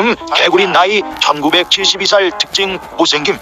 음, 개구리 나이 1972살 특징 못생김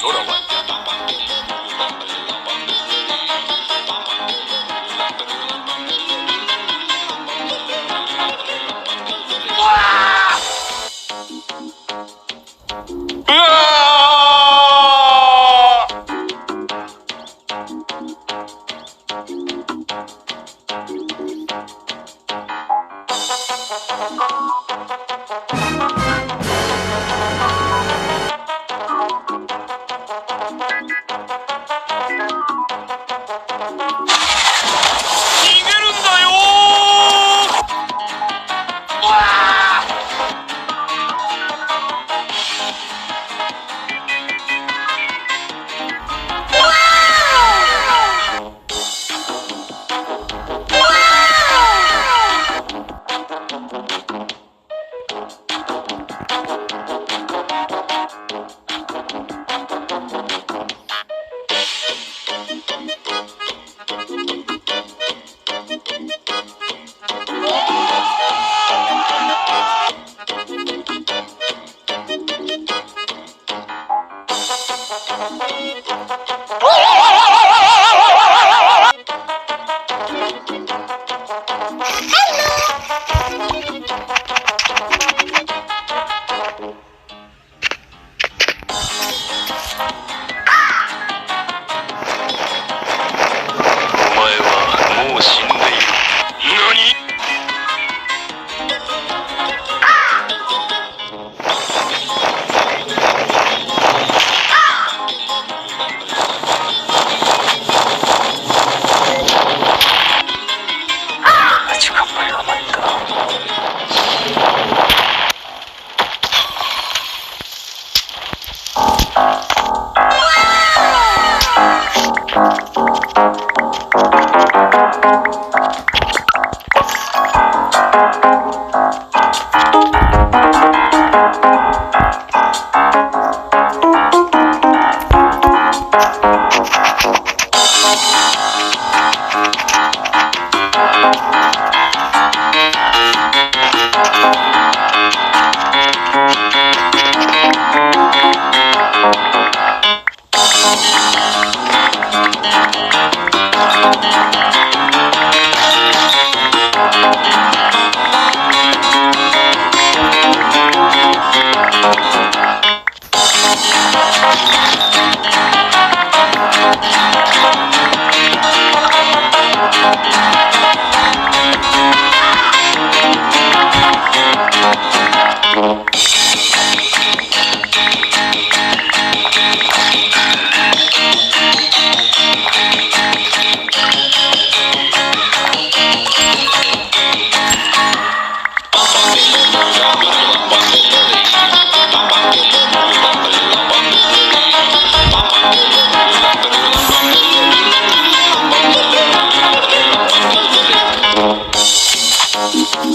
Corowan. Thank you.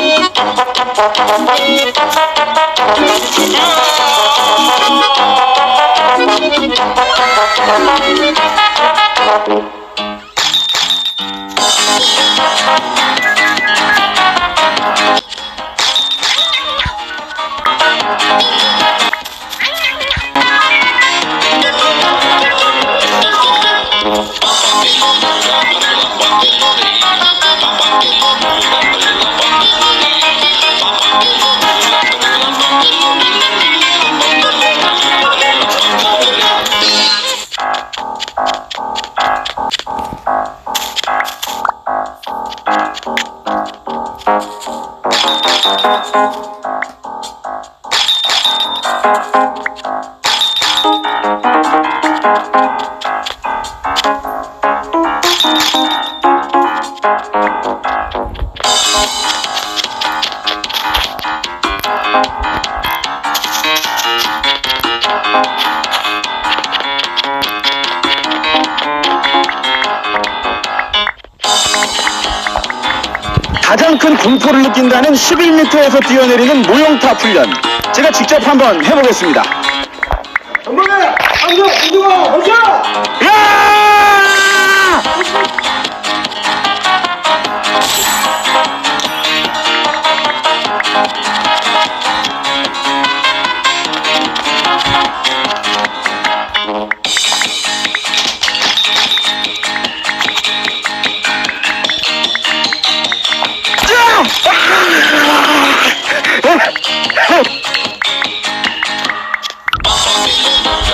Thank you. 가장 큰 공포를 느낀다는 11m에서 뛰어내리는 모형타 훈련. 제가 직접 한번 해보겠습니다. 전방에 안경, 안경, 안경! 야!